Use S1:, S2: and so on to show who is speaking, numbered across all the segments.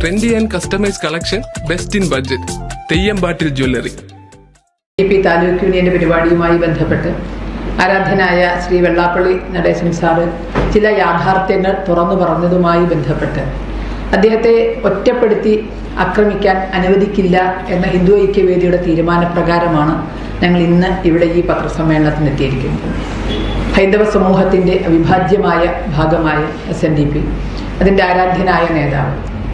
S1: Trendy and customise collection best in budget തെയ്യമ്പാട്ടിൽ jewellery
S2: taluk യൂണിയന്റെ പരിപാടിയുമായി ബന്ധപ്പെട്ട് ആരാധനായ ശ്രീ വെള്ളാപ്പള്ളി നടേശൻ സാറ് ചില യാഥാർത്ഥ്യങ്ങൾ തുറന്നു പറഞ്ഞതുമായി ബന്ധപ്പെട്ട് അദ്ദേഹത്തെ ഒറ്റപ്പെടുത്തി ആക്രമിക്കാൻ അനുവദിക്കില്ല എന്ന ഹിന്ദു ഐക്യവേദിയുടെ തീരുമാനപ്രകാരമാണ് ഞങ്ങൾ ഇന്ന് ഇവിടെ ഈ പത്രസമ്മേളനത്തിന് എത്തിയിരിക്കുന്നത്. ഹൈന്ദവ സമൂഹത്തിന്റെ അവിഭാജ്യമായ ഭാഗമായ എസ് എൻ ഡി പി അതിന്റെ ആരാധ്യനായ നേതാവ്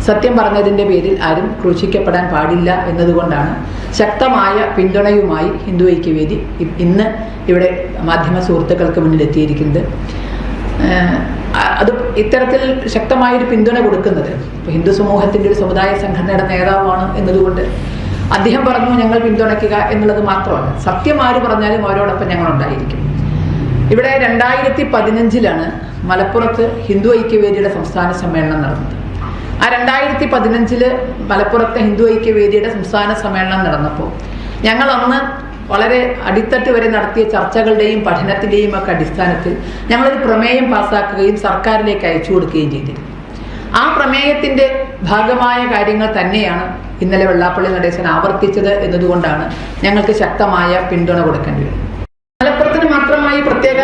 S2: സത്യം പറഞ്ഞതിന്റെ പേരിൽ ആരും ക്രൂശിക്കപ്പെടാൻ പാടില്ല എന്നതുകൊണ്ടാണ് ശക്തമായ പിന്തുണയുമായി ഹിന്ദു ഐക്യവേദി ഇന്ന് ഇവിടെ മാധ്യമ സുഹൃത്തുക്കൾക്ക് മുന്നിൽ എത്തിയിരിക്കുന്നത്. അത് ഇത്തരത്തിൽ ശക്തമായൊരു പിന്തുണ കൊടുക്കുന്നത് ഹിന്ദു സമൂഹത്തിന്റെ ഒരു സമുദായ സംഘടനയുടെ നേതാവാണ് എന്നതുകൊണ്ട് അദ്ദേഹം പറഞ്ഞു ഞങ്ങൾ പിന്തുണയ്ക്കുക എന്നുള്ളത് മാത്രമല്ല സത്യം ആര് പറഞ്ഞാലും അവരോടൊപ്പം ഞങ്ങൾ ഉണ്ടായിരിക്കും. ഇവിടെ രണ്ടായിരത്തി പതിനഞ്ചിലാണ് മലപ്പുറത്ത് ഹിന്ദു ഐക്യവേദിയുടെ സംസ്ഥാന സമ്മേളനം നടന്നത്. ആ രണ്ടായിരത്തി പതിനഞ്ചിൽ മലപ്പുറത്തെ ഹിന്ദു ഐക്യവേദിയുടെ സംസ്ഥാന സമ്മേളനം നടന്നപ്പോൾ ഞങ്ങൾ അന്ന് വളരെ അടിത്തട്ട് വരെ നടത്തിയ ചർച്ചകളുടെയും പഠനത്തിന്റെയും ഒക്കെ അടിസ്ഥാനത്തിൽ ഞങ്ങളൊരു പ്രമേയം പാസാക്കുകയും സർക്കാരിലേക്ക് അയച്ചു കൊടുക്കുകയും ചെയ്തിരുന്നു. ആ പ്രമേയത്തിന്റെ ഭാഗമായ കാര്യങ്ങൾ തന്നെയാണ് ഇന്നലെ വെള്ളാപ്പള്ളി നടേശൻ ആവർത്തിച്ചത് എന്നതുകൊണ്ടാണ് ഞങ്ങൾക്ക് ശക്തമായ പിന്തുണ കൊടുക്കേണ്ടി വരും മലപ്പുറത്തിന് മാത്രമായി പ്രത്യേക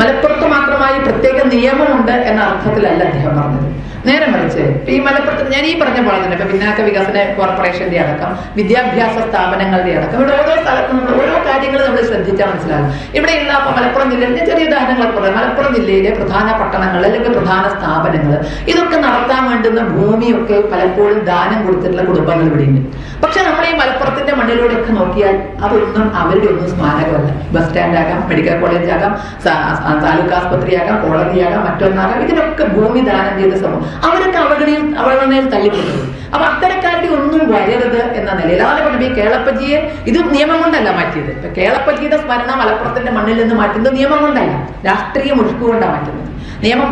S3: മലപ്പുറത്തും
S2: മാത്രമായി പ്രത്യേക നിയമമുണ്ട് എന്ന അർത്ഥത്തിലല്ല അദ്ദേഹം പറഞ്ഞത്. നേരെ മറിച്ച് ഈ മലപ്പുറത്ത് ഞാൻ ഈ പറഞ്ഞ പോലെ തന്നെ ഇപ്പൊ പിന്നാക്ക വികസന കോർപ്പറേഷന്റെ അടക്കം വിദ്യാഭ്യാസ സ്ഥാപനങ്ങളുടെ അടക്കം ഇവിടെ ഓരോ സ്ഥലത്തും നമ്മൾ ഓരോ കാര്യങ്ങൾ നമ്മൾ ശ്രദ്ധിച്ചാൽ മനസ്സിലാകും. ഇവിടെയുള്ള ഇപ്പൊ മലപ്പുറം ജില്ലയിൽ ചെറിയ ഉദാഹരണങ്ങൾ പറയാം. മലപ്പുറം ജില്ലയിലെ പ്രധാന പട്ടണങ്ങൾ അല്ലെങ്കിൽ പ്രധാന സ്ഥാപനങ്ങൾ ഇതൊക്കെ നടത്താൻ വേണ്ടുന്ന ഭൂമിയൊക്കെ പലപ്പോഴും ദാനം കൊടുത്തിട്ടുള്ള കുടുംബങ്ങൾ ഇവിടെയുണ്ട്. പക്ഷെ നമ്മുടെ ഈ മലപ്പുറത്തിന്റെ നോക്കിയാൽ അതൊന്നും അവരുടെ ഒന്നും സ്മാരകമല്ല. ബസ് സ്റ്റാൻഡ് ആകാം മെഡിക്കൽ കോളേജ് ആകാം താലൂക്ക് ആസ്പത്രി താലൂക്ക് ആസ്പത്രിയാകാം ആകാം മറ്റൊന്നാകാം ഇതിനൊക്കെ ഭൂമി ദാനം ചെയ്ത സമൂഹം. അവരൊക്കെ അവഗണയിൽ അവഗണനയിൽ തള്ളിപ്പെടുന്നു അപ്പൊ അത്തരക്കാരുടെ ഒന്നും വരരുത് എന്ന നിലയിൽ. അതാണ് ഈ കേളപ്പജിയെ ഇത് നിയമം കൊണ്ടല്ല മാറ്റിയത്. ഇപ്പൊ കേളപ്പജിയുടെ സ്മരണ മലപ്പുറത്തിന്റെ മണ്ണിൽ നിന്ന് മാറ്റുന്നത് നിയമം കൊണ്ടല്ല. രാഷ്ട്രീയ മുഷ്കുകൊണ്ടാണ് കൊണ്ടാണ് മാറ്റുന്നത്. നിയമം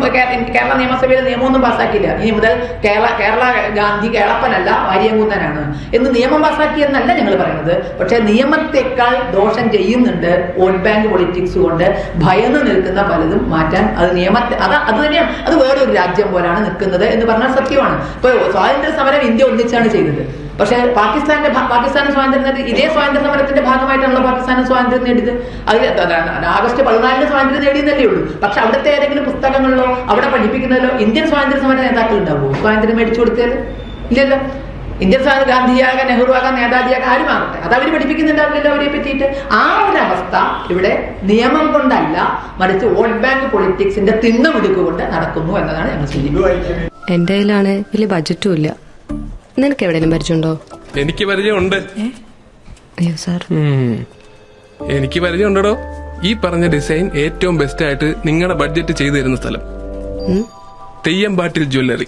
S2: കേരള നിയമസഭയിൽ നിയമമൊന്നും പാസ്സാക്കിയില്ല. ഇനി മുതൽ കേരള കേരള ഗാന്ധി കേളപ്പനല്ല വാര്യങ്കുന്നനാണ് എന്ന് നിയമം പാസ്സാക്കിയെന്നല്ല ഞങ്ങൾ പറയുന്നത്. പക്ഷെ നിയമത്തെക്കാൾ ദോഷം ചെയ്യുന്നുണ്ട് വോട്ട് ബാങ്ക് പൊളിറ്റിക്സ് കൊണ്ട് ഭയന്ന് നിൽക്കുന്ന പലതും മാറ്റാൻ അത് നിയമത്തെ അത് അത് തന്നെയാണ്. അത് വേറൊരു രാജ്യം പോലാണ് നിൽക്കുന്നത് എന്ന് പറഞ്ഞാൽ സത്യമാണ്. ഇപ്പൊ സ്വാതന്ത്ര്യ സമരം ഇന്ത്യ ഒന്നിച്ചാണ് ചെയ്തത്. പക്ഷേ പാകിസ്ഥാന്റെ പാകിസ്ഥാൻ സ്വാതന്ത്ര്യം നേടി ഇതേ സ്വാതന്ത്ര്യ സമരത്തിന്റെ ഭാഗമായിട്ടാണല്ലോ പാകിസ്ഥാന് സ്വാതന്ത്ര്യം നേടിയത്. അതിൽ ആഗസ്റ്റ് പതിനാലിന് സ്വാതന്ത്ര്യം നേടിയെന്നല്ലേ ഉള്ളൂ. പക്ഷെ അവിടുത്തെ ഏതെങ്കിലും പുസ്തകങ്ങളിലോ അവിടെ പഠിപ്പിക്കുന്നതിലോ ഇന്ത്യൻ സ്വാതന്ത്ര്യ സമര നേതാക്കൾ ഉണ്ടാവുമോ? സ്വാതന്ത്ര്യം മേടിച്ചു കൊടുത്തത്? ഇല്ലല്ലോ. ഇന്ത്യൻ സ്വാതന്ത്ര്യ ഗാന്ധിയാകാൻ നെഹ്റു ആകാൻ നേതാജിയാകാൻ ആരും ആകട്ടെ അത് അവർ പഠിപ്പിക്കുന്നുണ്ടാവില്ലല്ലോ അവരെ പറ്റിയിട്ട്. ആ ഒരു അവസ്ഥ ഇവിടെ നിയമം കൊണ്ടല്ല മറിച്ച് വോട്ട് ബാങ്ക് പൊളിറ്റിക്സിന്റെ തിണ്ണമിടുക്കുകൊണ്ട് നടക്കുന്നു എന്നതാണ് ഞങ്ങൾ
S4: എന്റെ കയ്യിലാണ് വലിയ ബജറ്റും ഇല്ല. നിനക്ക് എവിടെയെങ്കിലും പരിചയമുണ്ടോ?
S1: എനിക്ക് പരിചയമുണ്ട്.
S4: അയ്യോ സാർ.
S1: എനിക്ക് പരിചയമുണ്ടോ ഈ പറഞ്ഞ ഡിസൈൻ ഏറ്റവും ബെസ്റ്റ് ആയിട്ട് നിങ്ങളുടെ ബഡ്ജറ്റ് ചെയ്തു തരുന്ന സ്ഥലം തെയ്യമ്പാട്ടിൽ jewellery